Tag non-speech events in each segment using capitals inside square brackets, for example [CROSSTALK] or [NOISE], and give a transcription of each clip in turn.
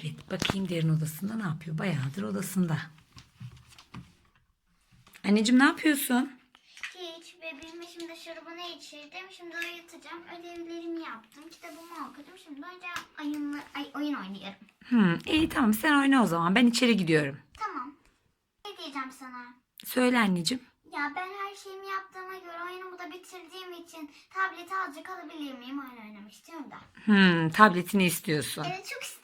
Evet bakayım derin odasında ne yapıyor? Bayağıdır odasında. Anneciğim ne yapıyorsun? Hiç bebeğime şimdi şurubunu içirdim. Şimdi uyutacağım. Ödevlerimi yaptım. Kitabımı okudum. Şimdi önce oyun, ay, oyun oynuyorum. Hmm, iyi tamam sen oyna o zaman. Ben içeri gidiyorum. Tamam. Ne diyeceğim sana? Söyle anneciğim. Ya ben her şeyimi yaptığıma göre oyunumu da bitirdiğim için tableti azıcık alabilir miyim? Oyun oynamak istiyorum da. Hmm, tabletini istiyorsun. Evet çok istiyorum.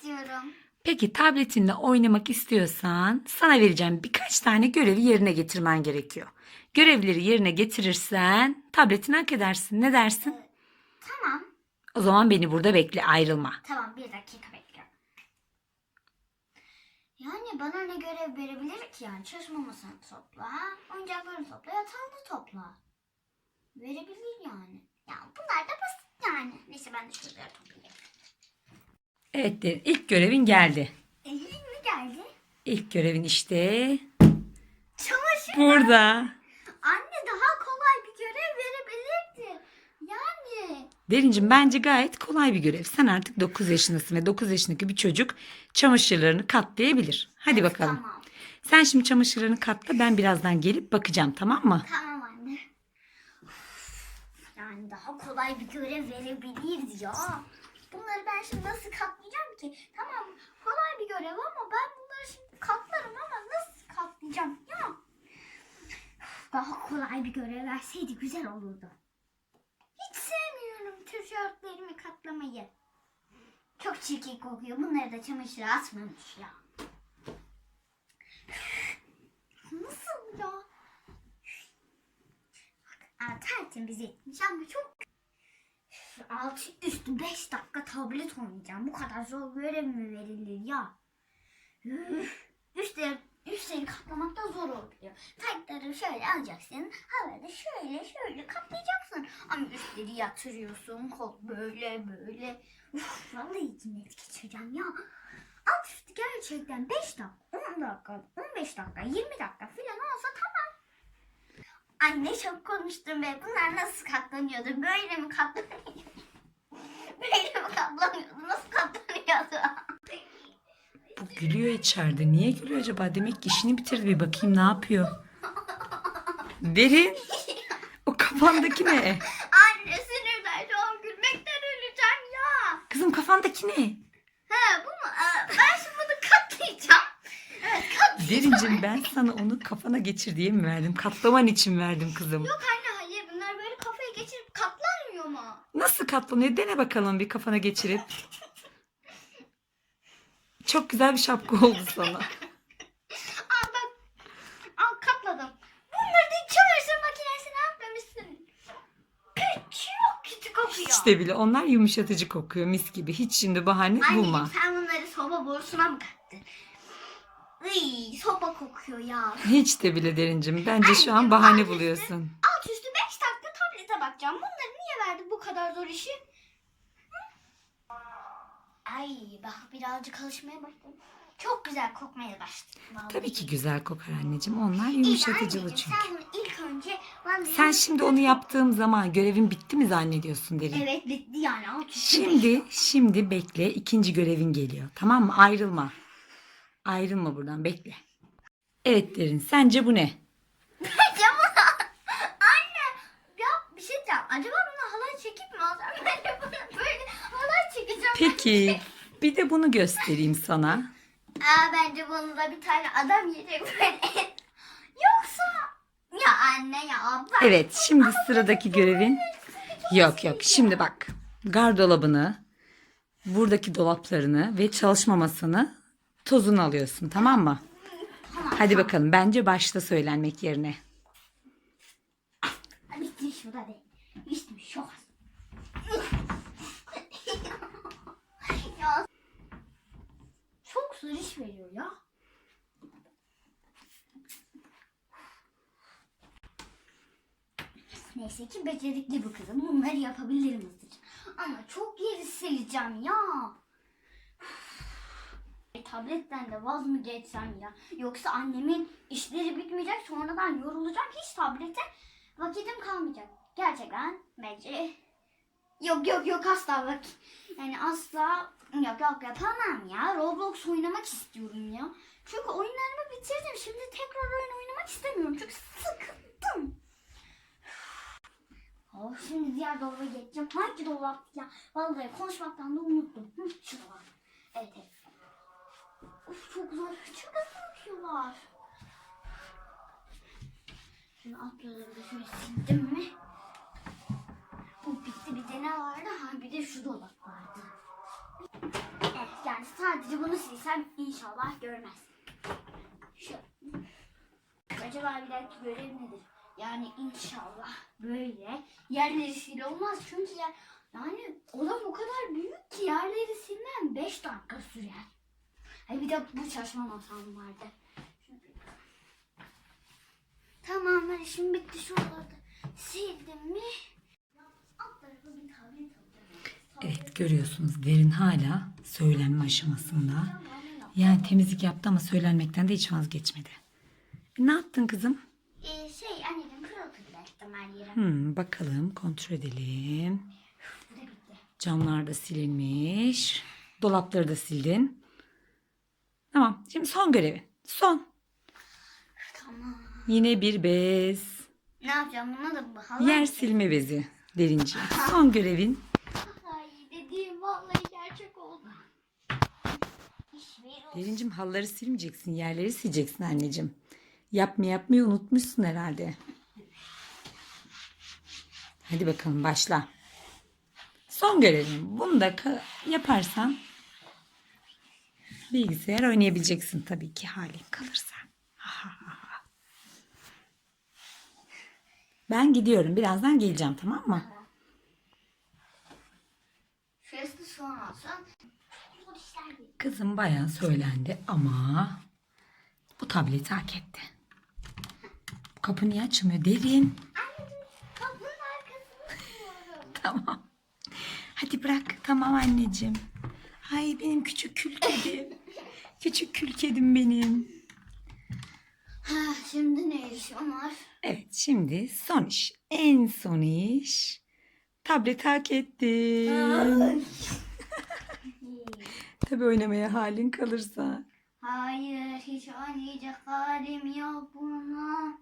Peki tabletinle oynamak istiyorsan sana vereceğim birkaç tane görevi yerine getirmen gerekiyor. Görevleri yerine getirirsen tabletini hak edersin. Ne dersin? Tamam. O zaman beni burada bekle ayrılma. Tamam bir dakika bekliyorum. Yani bana ne görev verebilir ki yani? Çalışma topla, oyuncaklarını topla, yatağını topla. Verebilir yani. Ya bunlar da basit yani. Neyse ben de şunları toplayayım. Evet derin. ilk görevin geldi. E, mi geldi? İlk görevin işte Çamaşır. burada. Anne daha kolay bir görev verebilirdi. Yani. Derincim bence gayet kolay bir görev. Sen artık 9 yaşındasın ve 9 yaşındaki bir çocuk çamaşırlarını katlayabilir. Hadi bakalım. Tamam. Sen şimdi çamaşırlarını katla ben birazdan gelip bakacağım tamam mı? Tamam anne. Yani daha kolay bir görev verebilirdi ya. Bunları ben şimdi nasıl katlayacağım ki? Tamam kolay bir görev ama ben bunları şimdi katlarım ama nasıl katlayacağım ya? Daha kolay bir görev verseydi güzel olurdu. Hiç sevmiyorum tişörtlerimi katlamayı. Çok çirkin kokuyor. Bunları da çamaşıra atmamış ya. Nasıl ya? Aa, tertemiz etmiş ama çok altı üstü 5 dakika tablet oynayacağım. Bu kadar zor görev mi verilir ya? Üstleri, üstleri katlamak da zor oluyor. Taytları şöyle alacaksın. Havada şöyle şöyle katlayacaksın. Ama üstleri yatırıyorsun. Kol böyle böyle. Uf, vallahi cinnet geçireceğim ya. Alt üstü gerçekten 5 dakika, 10 dakika, 15 dakika, 20 dakika falan olsa tamam. Anne çok konuştum be. Bunlar nasıl katlanıyordu? Böyle mi katlanıyordu? [LAUGHS] Böyle mi katlanıyordu? Nasıl katlanıyordu? [LAUGHS] Bu gülüyor içeride. Niye gülüyor acaba? Demek ki işini bitirdi. Bir bakayım ne yapıyor. [LAUGHS] Derin. O kafandaki ne? Anne sinirden şu an gülmekten öleceğim ya. Kızım kafandaki ne? He bu mu? Aa, Ben şimdi bunu katlayacağım. Evet katlayacağım. Derincim ben sana onu kafana geçir diye mi verdim? Katlaman için verdim kızım. Yok anne hayır bunlar böyle kafaya geçirip katlanmıyor mu? Nasıl katlanıyor? Dene bakalım bir kafana geçirip. Çok güzel bir şapka oldu sana. [LAUGHS] Al bak. Al katladım. Bunları da çamaşır makinesine atmamışsın. Çok kötü kokuyor. İşte bile onlar yumuşatıcı kokuyor mis gibi. Hiç şimdi bahane bulma. Anneciğim sen bunları soba borusuna mı kattın? Iy, soba kokuyor ya. Hiç de bile derincim. Bence şu an bahane anneciğim. buluyorsun. Alt üstü 5 dakika tablete bakacağım. Bunları niye verdi bu kadar zor işi? Hı? Ay bak birazcık alışmaya başladım. Çok güzel kokmaya başladı. vallahi. Tabii ki güzel kokar anneciğim. Onlar İyi de yumuşatıcılı anneciğim, çünkü. Sen bunu ilk önce bana Sen şimdi onu yaptığım zaman görevin bitti mi zannediyorsun derin? Evet bitti yani. Alt üstü Şimdi, şimdi bekle. ikinci görevin geliyor. Tamam mı? Ayrılma. Ayrılma buradan bekle. Evet derin. Sence bu ne? Acaba [LAUGHS] anne ya bir şey diyeceğim. Acaba bunu halay çekip mi alsam? Ben de bunu böyle halay çekeceğim. Peki. Bir de bunu göstereyim sana. Aa, bence bunu da bir tane adam yiyecek böyle. [LAUGHS] Yoksa ya anne ya abla. Evet. Şimdi sıradaki görevin. Yok yok. Şimdi bak. Gardolabını, buradaki dolaplarını ve çalışma masanı tozunu alıyorsun. Tamam mı? Tamam. Hadi bakalım. Bence başta söylenmek yerine. Bitti şurada be. İşte çok az. [LAUGHS] Çok iş veriyor ya. Neyse ki becerikli bu kızım. Bunları yapabilirim hızlıca. Ama çok yeri sileceğim ya. Tabletten de vaz mı geçsem ya? Yoksa annemin işleri bitmeyecek sonradan yorulacak hiç tablete vakitim kalmayacak. Gerçekten bence yok yok yok asla bak. Yani asla Yok yok yapamam ya. Roblox oynamak istiyorum ya. Çünkü oyunlarımı bitirdim. Şimdi tekrar oyun oynamak istemiyorum. Çünkü sıkıldım. Oh, şimdi diğer dolaba geçeceğim. Hangi dolap ya? Vallahi konuşmaktan da unuttum. Hı, Şimdi atları da şöyle sildim mi? Bu bitti. Bir de ne vardı? Ha bir de şu dolap vardı. Evet yani sadece bunu silsem inşallah görmez. Şu. Acaba bir dahaki görev nedir? Yani inşallah böyle yerleri sil olmaz çünkü ya, yani odam o kadar büyük ki yerleri silmem 5 dakika sürer. Ay bir de bu çalışma masam vardı. Tamam hadi şimdi bitti şuraları da sildim mi? Evet görüyorsunuz derin hala söylenme aşamasında. Yani temizlik yaptı ama söylenmekten de hiç vazgeçmedi. E, ne yaptın kızım? Ee, şey pırıltı bıraktım her yere. Hmm, bakalım kontrol edelim. Camlar da silinmiş. Dolapları da sildin. Tamam şimdi son görevin. Son. Tamam. Yine bir bez. Ne yapacağım buna da bu halı. Yer silme bezi derinci. Son görevin. Ay dediğim vallahi gerçek oldu. Derincim halıları silmeyeceksin. Yerleri sileceksin anneciğim. Yapma yapmayı unutmuşsun herhalde. Hadi bakalım başla. Son görevin. Bunu da yaparsan bilgisayar oynayabileceksin tabii ki halin kalırsa. Ha, ha, ha. Ben gidiyorum. Birazdan geleceğim tamam mı? Şurası da son olsun. Kızım bayağı söylendi ama bu tableti hak etti. Kapı niye açılmıyor? Derin. Kapının arkasını. [LAUGHS] Tamam. Hadi bırak. Tamam anneciğim. Ay benim küçük kül kedim. küçük kül kedim benim. Şimdi ne işim var? Evet şimdi son iş. En son iş. Tablet hak ettin. [LAUGHS] Tabii oynamaya halin kalırsa. Hayır hiç oynayacak halim yok buna.